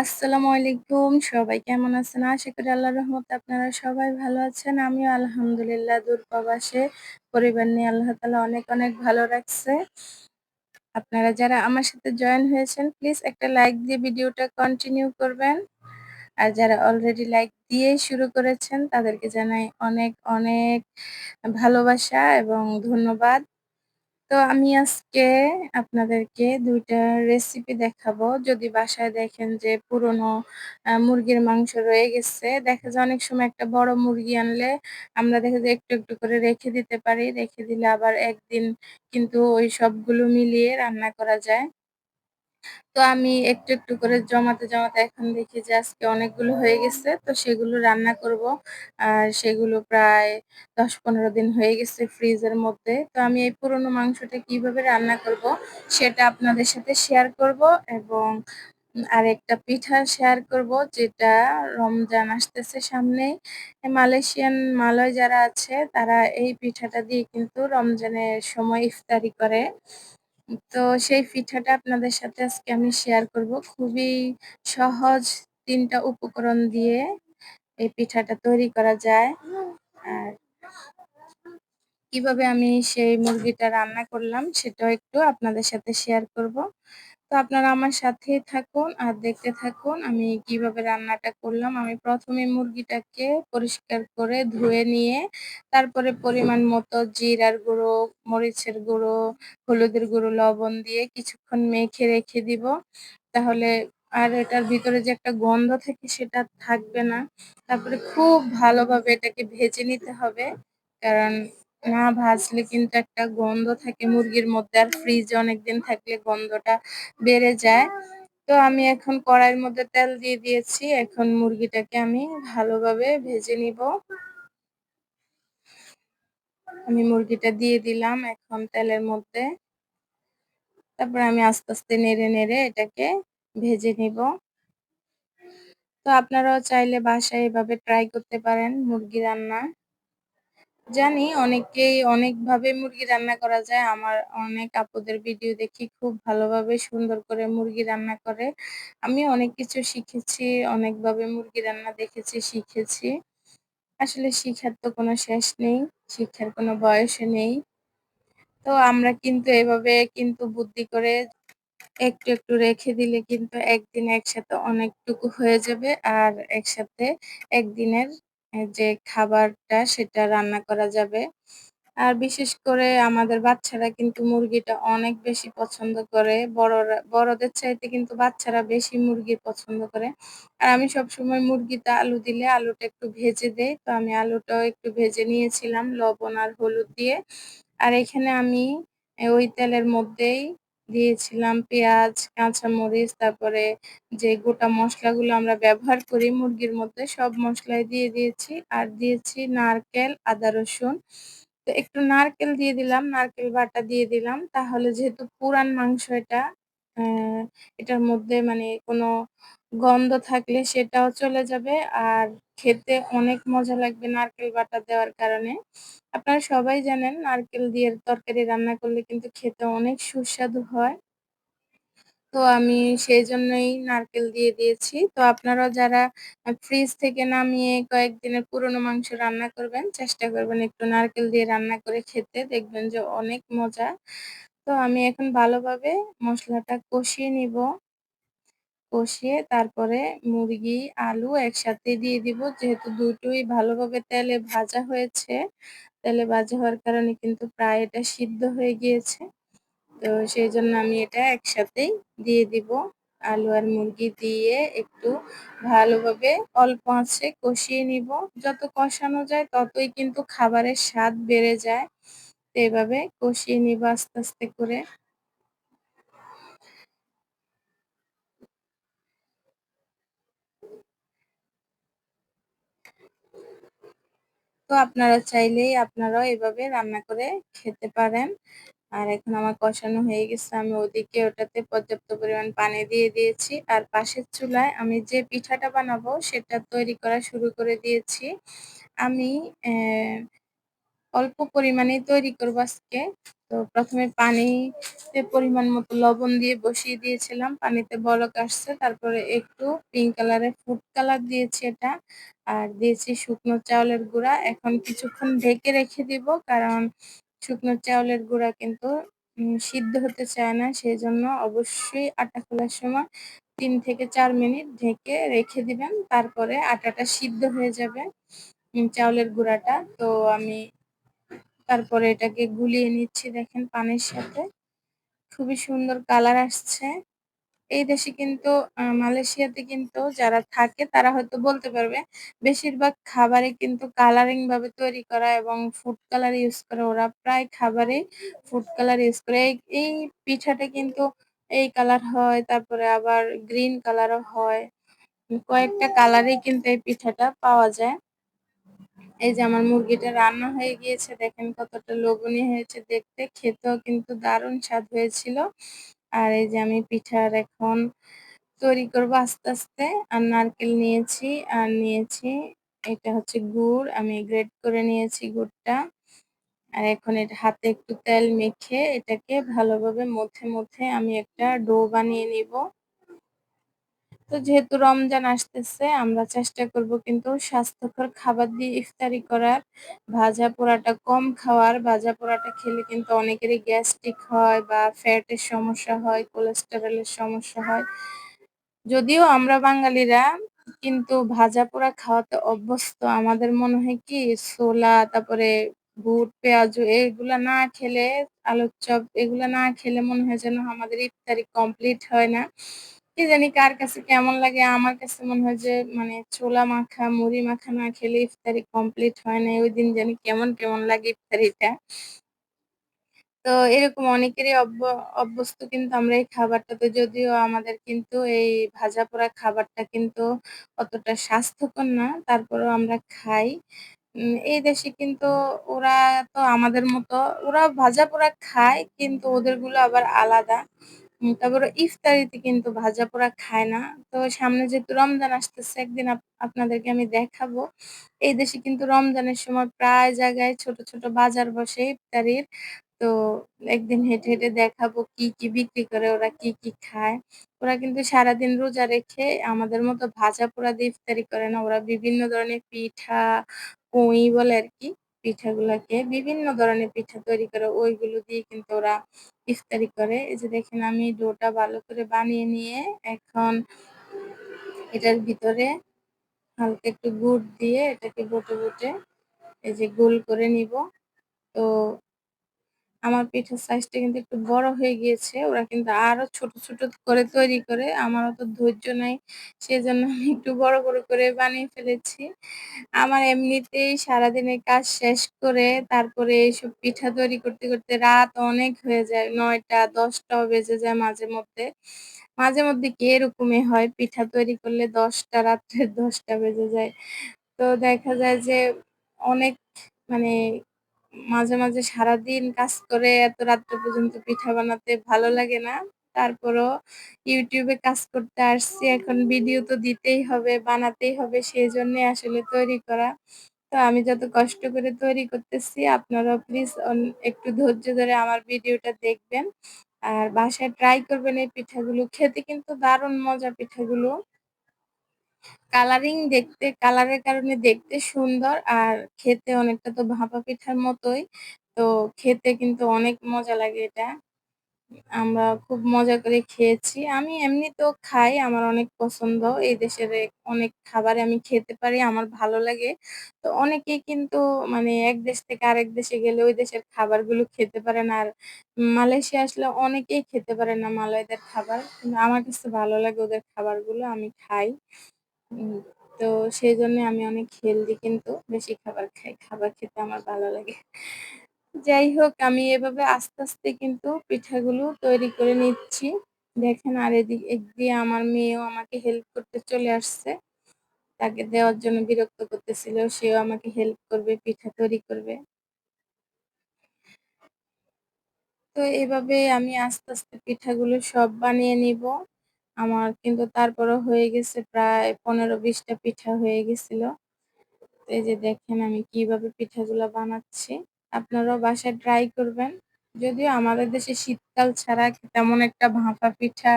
আসসালামু আলাইকুম। সবাই কেমন আছেন? আশা করি আল্লাহর রহমতে আপনারা সবাই ভালো আছেন। আমিও আলহামদুলিল্লাহ দূর প্রবাসে পরিবার নিয়ে আল্লাহ তাআলা অনেক, অনেক ভালো রাখছে। আপনারা যারা আমার সাথে জয়েন হয়েছেন প্লিজ একটা লাইক দিয়ে ভিডিওটা কন্টিনিউ করবেন। আর যারা অলরেডি লাইক দিয়েই শুরু করেছেন তাদেরকে জানাই অনেক, অনেক ভালোবাসা এবং ধন্যবাদ। তো আমি আজকে আপনাদেরকে দুইটা রেসিপি দেখাবো। যদি বাসায় দেখেন যে পুরনো মুরগির মাংস রয়ে গেছে, দেখা যায় অনেক সময় একটা বড় মুরগি আনলে আমরা দেখা যায় একটু, একটু করে রেখে দিতে পারি। রেখে দিলে আবার একদিন কিন্তু ওই সবগুলো মিলিয়ে রান্না করা যায়। তো আমি একটু, একটু করে জমাতে, জমাতে এখন দেখি যে আজকে অনেকগুলো হয়ে গেছে। তো সেগুলো রান্না করব। আর সেগুলো প্রায় দশ পনেরো দিন হয়ে গেছে ফ্রিজের মধ্যে। তো আমি এই পুরনো মাংসটা কীভাবে রান্না করব সেটা আপনাদের সাথে শেয়ার করব এবং আরেকটা পিঠা শেয়ার করব যেটা রমজান আসতেছে সামনেই। মালয়েশিয়ান মালয় যারা আছে তারা এই পিঠাটা দিয়ে কিন্তু রমজানের সময় ইফতারি করে। তো সেই পিঠাটা আপনাদের সাথে আজকে আমি শেয়ার করব। খুবই সহজ তিনটা উপকরণ দিয়ে এই পিঠাটা তৈরি করা যায়। আর কীভাবে আমি সেই মুরগিটা রান্না করলাম সেটাও একটু আপনাদের সাথে শেয়ার করব। তো আপনারা আমার সাথেই থাকুন আর দেখতে থাকুন আমি কীভাবে রান্নাটা করলাম। আমি প্রথমে মুরগিটাকে পরিষ্কার করে ধুয়ে নিয়ে তারপরে পরিমাণ মতো জিরার গুঁড়ো, মরিচের গুঁড়ো, হলুদের গুঁড়ো, লবণ দিয়ে কিছুক্ষণ মেখে রেখে দিব। তাহলে আর এটার ভিতরে যে একটা গন্ধ থাকে সেটা থাকবে না। তারপরে খুব ভালোভাবে এটাকে ভেজে নিতে হবে। কারণ না ভাজলে কিন্তু একটা গন্ধ থাকে মুরগির মধ্যে আর ফ্রিজে অনেকদিন থাকলে গন্ধটা বেড়ে যায়। তো আমি এখন কড়াইয়ের মধ্যে তেল দিয়ে দিয়েছি। এখন মুরগিটাকে আমি ভালোভাবে ভেজে নিব। আমি মুরগিটা দিয়ে দিলাম এখন তেলের মধ্যে। তারপরে আমি আস্তে, আস্তে নেড়ে, নেড়ে এটাকে ভেজে নিব। তো আপনারাও চাইলে বাসায় এভাবে ট্রাই করতে পারেন মুরগি রান্না। জানি অনেকেই অনেকভাবে মুরগি রান্না করা যায়। আমার অনেক আপুদের ভিডিও দেখি খুব ভালোভাবে সুন্দর করে মুরগি রান্না করে। আমি অনেক কিছু শিখেছি, অনেকভাবে মুরগি রান্না দেখেছি, শিখেছি। আসলে শিখার তো কোনো শেষ নেই, শিক্ষার কোনো বয়সও নেই। তো আমরা কিন্তু এভাবে কিন্তু বুদ্ধি করে একটু, একটু রেখে দিলে কিন্তু একদিন একসাথে অনেকটুকু হয়ে যাবে। আর একসাথে একদিনের যে খাবারটা সেটা রান্না করা যাবে। আর বিশেষ করে আমাদের বাচ্চারা কিন্তু মুরগিটা অনেক বেশি পছন্দ করে। বড়রা, বড়দের চাইতে কিন্তু বাচ্চারা বেশি মুরগি পছন্দ করে। আর আমি সবসময় মুরগিতে আলু দিলে আলুটা একটু ভেজে দেই। তো আমি আলুটাও একটু ভেজে নিয়েছিলাম, লবণ আর হলুদ দিয়ে। আর এখানে আমি, ওই তেলের মধ্যেই দিয়েছিলাম পেঁয়াজ, কাঁচামরিচ, তারপরে যে গোটা মশলাগুলো আমরা ব্যবহার করি মুরগির মধ্যে সব মশলাই দিয়ে দিয়েছি। আর দিয়েছি নারকেল, আদা, রসুন। তো একটু নারকেল দিয়ে দিলাম, নারকেল বাটা দিয়ে দিলাম। তাহলে যেহেতু পুরান মাংস এটা, অ্যা এটার মধ্যে মানে কোনো গন্ধ থাকলে সেটাও চলে যাবে। আর খেতে অনেক মজা লাগবে নারকেল বাটা দেওয়ার কারণে। আপনারা সবাই জানেন নারকেল দিয়ে তরকারি রান্না করলে কিন্তু খেতে অনেক সুস্বাদু হয়। তো আমি সেই জন্যই নারকেল দিয়ে দিয়েছি। তো আপনারাও যারা ফ্রিজ থেকে নামিয়ে কয়েকদিনের পুরনো মাংস রান্না করবেন, চেষ্টা করবেন একটু নারকেল দিয়ে রান্না করে খেতে। দেখবেন যে অনেক মজা। তো আমি এখন ভালোভাবে মশলাটা কষিয়ে নিব। কষিয়ে তারপরে মুরগি, আলু একসাথে দিয়ে দিব। যেহেতু দুটোই ভালোভাবে তেলে ভাজা হয়েছে। তেলে ভাজা হওয়ার কারণে কিন্তু প্রায় এটা সিদ্ধ হয়ে গিয়েছে। তো সেই জন্য আমি এটা একসাথেই দিয়ে দিব। আলু আর মুরগি দিয়ে একটু ভালোভাবে অল্প আঁচে কষিয়ে নিব। যত কষানো যায় ততই কিন্তু খাবারের স্বাদ বেড়ে যায়। এভাবে কষিয়ে নিব আস্তে, আস্তে করে। তো আপনারা চাইলেই আপনারাও এভাবে রান্না করে খেতে পারেন। আর এখন আমার কষানো হয়ে গেছে। আমি ওদিকে ওটাতে পর্যাপ্ত পরিমাণ পানি দিয়ে দিয়েছি। আর পাশের চুলায় আমি যে পিঠাটা বানাবো সেটা তৈরি করা শুরু করে দিয়েছি। আমি অল্প পরিমাণেই তৈরি করব আজকে। তো ১ম এ পানিতে পরিমাণ মতো লবণ দিয়ে বসিয়ে দিয়েছিলাম। পানিতে বলক আসছে। তারপরে একটু পিঙ্ক কালারের ফুড কালার দিয়েছি এটা। আর দিয়েছি শুকনো চাউলের গুঁড়া। এখন কিছুক্ষণ ঢেকে রেখে দিব। কারণ শুকনো চাউলের গুঁড়া কিন্তু সিদ্ধ হতে চায় না। সেই জন্য অবশ্যই আটা খোলার সময় তিন থেকে চার মিনিট ঢেকে রেখে দিবেন। তারপরে আটাটা সিদ্ধ হয়ে যাবে। চাউলের গুঁড়াটা। তো আমি তারপরে এটাকে গুলিয়ে নিচ্ছি দেখেন পানির সাথে। খুবই সুন্দর কালার আসছে। এই দেশে কিন্তু মালয়েশিয়াতে কিন্তু যারা থাকে তারা হয়তো বলতে পারবে। বেশিরভাগ খাবারই কিন্তু কালারিং ভাবে তৈরি করা এবং ফুড কালার ইউজ করে ওরা প্রায় খাবারেই ফুড কালার ইউজ করে। এই পিঠাটা কিন্তু এই কালার হয়, তারপরে আবার গ্রিন কালারও হয়। কয়েকটা কালারেই কিন্তু এই পিঠাটা পাওয়া যায়। এই যে আমার মুরগিটা রান্না হয়ে গিয়েছে দেখেন কতটা লোভনীয় হয়েছে দেখতে। খেতেও কিন্তু দারুণ স্বাদ হয়েছিল। আর এই যে আমি পিঠার এখন তৈরি করব আস্তে, আস্তে। আর নারকেল নিয়েছি আর নিয়েছি এটা হচ্ছে গুড়। আমি গ্রেড করে নিয়েছি গুড়টা। আর এখন এটা হাতে একটু তেল মেখে এটাকে ভালোভাবে মথে, মথে আমি একটা ডো বানিয়ে নিব। তো যেহেতু রমজান আসতেছে আমরা চেষ্টা করব কিন্তু স্বাস্থ্যকর খাবার দিয়ে ইফতারি করার। ভাজা পোড়াটা কম খাওয়ার। ভাজা পোড়াটা খেলে কিন্তু অনেকেরই গ্যাস্ট্রিক হয় বা ফ্যাটের সমস্যা হয়, কোলেস্টেরলের সমস্যা হয়। যদিও আমরা বাঙালিরা কিন্তু ভাজা পোড়া খাওয়াতে অভ্যস্ত। আমাদের মনে হয় কি ছোলা, তারপরে বুট, পেঁয়াজু এগুলা না খেলে আলুর চপ এগুলা না খেলে মনে হয় যেন আমাদের ইফতারি কমপ্লিট হয় না। কি জানি কার কাছে কেমন লাগে? আমার কাছে মনে হয় যে মানে ছোলা মাখা, মুড়ি মাখা না খেলে ইফতারি কমপ্লিট হয় না। ওই দিন জানি কেমন, কেমন লাগে ইফতারিটা। তো এরকম অনেকেরই অভ্য অভ্যস্ত কিন্তু আমরা এই খাবারটাতে যদিও আমাদের কিন্তু এই ভাজা পোড়া খাবারটা কিন্তু অতটা স্বাস্থ্যকর না। তারপরেও আমরা খাই। এই দেশে কিন্তু ওরা তো আমাদের মতো ওরা ভাজা পোড়া খায় কিন্তু ওদেরগুলো আবার আলাদা। তারপরে ইফতারিতে কিন্তু ভাজা পোড়া খায় না। তো সামনে যেহেতু রমজান আসতেছে একদিন আপ আপনাদেরকে আমি দেখাবো। এই দেশে কিন্তু রমজানের সময় প্রায় জায়গায় ছোট, ছোট বাজার বসে ইফতারির। তো একদিন হেঁটে, হেঁটে দেখাবো কি, কি বিক্রি করে ওরা কি, কি খায়। ওরা কিন্তু সারাদিন রোজা রেখে আমাদের মতো ভাজা পোড়া দিয়ে ইফতারি করে না। ওরা বিভিন্ন ধরনের পিঠা, কই বলে আরকি পিঠাগুলাকে বিভিন্ন ধরনের পিঠা তৈরি করে ওইগুলো দিয়ে কিন্তু ওরা ইফতারি করে। এই যে দেখেন আমি ডোটা ভালো করে বানিয়ে নিয়ে এখন এটার ভিতরে হালকা একটু গুড় দিয়ে এটাকে বটে, বটে এই যে গোল করে নিব। তো আমার পিঠার সাইজটা কিন্তু একটু বড় হয়ে গিয়েছে। ওরা কিন্তু আরও ছোট, ছোট করে তৈরি করে। আমার অত ধৈর্য নাই। সেজন্য আমি একটু বড়, বড় করে বানিয়ে ফেলেছি। আমার এমনিতেই সারাদিনের কাজ শেষ করে তারপরে এইসব পিঠা তৈরি করতে, করতে রাত অনেক হয়ে যায়। ৯টা ১০টাও বেজে যায় মাঝে মধ্যে। মাঝে মধ্যে কি এরকমই হয় পিঠা তৈরি করলে ১০টা রাত্রে ১০টা বেজে যায়। তো দেখা যায় যে অনেক মানে মাঝে, মাঝে সারাদিন কাজ করে এত রাত্রে পর্যন্ত পিঠা বানাতে ভালো লাগে না। তারপরও এ কাজ করতে আসছি। এখন ভিডিও তো দিতেই হবে, বানাতেই হবে সেজন্যই আসলে তৈরি করা। তো আমি যত কষ্ট করে তৈরি করতেছি আপনারাও প্লিজ একটু ধৈর্য ধরে আমার ভিডিওটা দেখবেন। আর বাসায় ট্রাই করবেন এই পিঠাগুলো। খেতে কিন্তু দারুণ মজা পিঠাগুলো। কালারিং দেখতে কালারের কারণে দেখতে সুন্দর আর খেতে অনেকটা তো ভাপা পিঠার মতোই। তো খেতে কিন্তু অনেক মজা লাগে এটা। আমরা খুব মজা করে খেয়েছি। আমি এমনি তো খাই, আমার অনেক পছন্দ। এই দেশের অনেক খাবার আমি খেতে পারি, আমার ভালো লাগে। তো অনেকেই কিন্তু মানে এক দেশ থেকে আরেক দেশে গেলে ওই দেশের খাবারগুলো খেতে পারে না। আর মালয়েশিয়া আসলে অনেকেই খেতে পারে না মালয়দের খাবার। কিন্তু আমার কাছে ভালো লাগে ওদের খাবারগুলো, আমি খাই। উম তো জন্য আমি অনেক হেলদি কিন্তু বেশি খাবার খাই। খাবার খেতে আমার ভালো লাগে। যাই হোক আমি এভাবে আস্তে, আস্তে কিন্তু পিঠাগুলো তৈরি করে নিচ্ছি। দেখেন আর এদিক দিয়ে আমার মেয়েও আমাকে হেল্প করতে চলে আসছে। তাকে দেওয়ার জন্য বিরক্ত করতেছিল। সেও আমাকে হেল্প করবে, পিঠা তৈরি করবে। তো এভাবে আমি আস্তে, আস্তে পিঠাগুলো সব বানিয়ে নিব। আমার কিন্তু তারপরেও হয়ে গেছে প্রায় পনেরো বিশটা পিঠা হয়ে গেছিল। এই যে দেখেন আমি কীভাবে পিঠাগুলো বানাচ্ছি। আপনারাও বাসায় ট্রাই করবেন। যদিও আমাদের দেশে শীতকাল ছাড়া তেমন একটা ভাপা পিঠা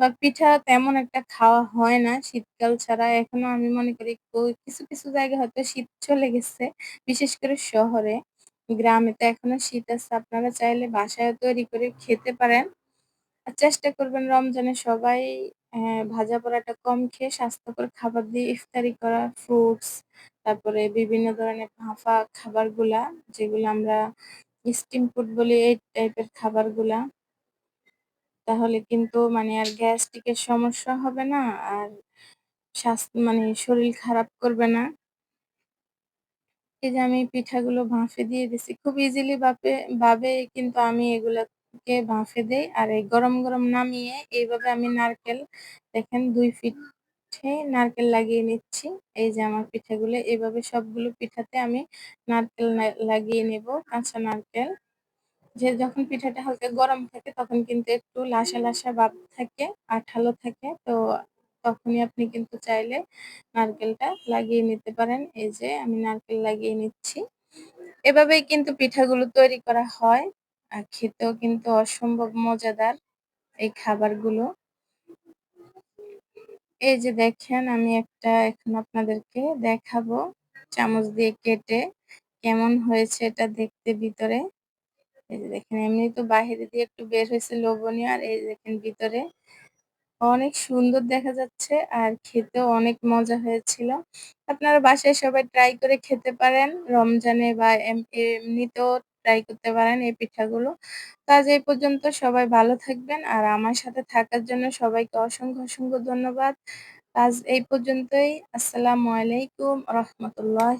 বা পিঠা তেমন একটা খাওয়া হয় না শীতকাল ছাড়া। এখনও আমি মনে করি কিছু, কিছু জায়গায় হয়তো শীত চলে গেছে। বিশেষ করে শহরে। গ্রামে তো এখনও শীত আছে। আপনারা চাইলে বাসায় তৈরি করে খেতে পারেন। আর চেষ্টা করবেন রমজানে সবাই অ্যা ভাজা পোড়াটা কম খেয়ে স্বাস্থ্যকর খাবার দিয়ে ইফতারি করা, ফ্রুটস তারপরে বিভিন্ন ধরনের ভাপা খাবারগুলা যেগুলা আমরা স্টিম ফুড বলি এই টাইপের খাবারগুলা। তাহলে কিন্তু মানে আর গ্যাস্ট্রিকের সমস্যা হবে না। আর স্বাস মানে শরীর খারাপ করবে না। এই যে আমি পিঠাগুলো ভাফে দিয়ে দিছি। খুব ইজিলি বাপে ভাবে কিন্তু আমি এগুলাকে ভাফে দেই। আর এই গরম, গরম নামিয়ে এইভাবে আমি নারকেল দেখেন দুই পিঠে নারকেল লাগিয়ে নিচ্ছি। এই যে আমার পিঠাগুলো এইভাবে সবগুলো পিঠাতে আমি নারকেল লাগিয়ে নেব, কাঁচা নারকেল। যে যখন পিঠাটা হালকা গরম থাকে তখন কিন্তু একটু লাসা, লাসা ভাব থাকে, আঠালো থাকে। তো তখনই আপনি কিন্তু চাইলে নারকেলটা লাগিয়ে নিতে পারেন। এই যে আমি নারকেল লাগিয়ে নিচ্ছি। এভাবেই কিন্তু পিঠাগুলো তৈরি করা হয়। আর খেতেও কিন্তু অসম্ভব মজাদার এই খাবারগুলো। এই যে দেখেন, আমি একটা এখন আপনাদেরকে দেখাবো চামচ দিয়ে কেটে কেমন হয়েছে এটা দেখতে ভিতরে। এই যে দেখেন, এমনি তো বাহিরে দিয়ে একটু বের হয়েছে লোভনীয়, আর এই দেখেন ভিতরে অনেক সুন্দর দেখা যাচ্ছে আর খেতেও অনেক মজা হয়েছিল। আপনারা বাসায় সবাই ট্রাই করে খেতে পারেন। রমজানে বা এম, এমনিতেও ট্রাই করতে পারেন এই পিঠাগুলো। তো আজ এই পর্যন্ত সবাই ভালো থাকবেন। আর আমার সাথে থাকার জন্য সবাইকে অসংখ্য, অসংখ্য ধন্যবাদ। আজ এই পর্যন্তই। আসসালামু আলাইকুম রহমতুল্লাহ।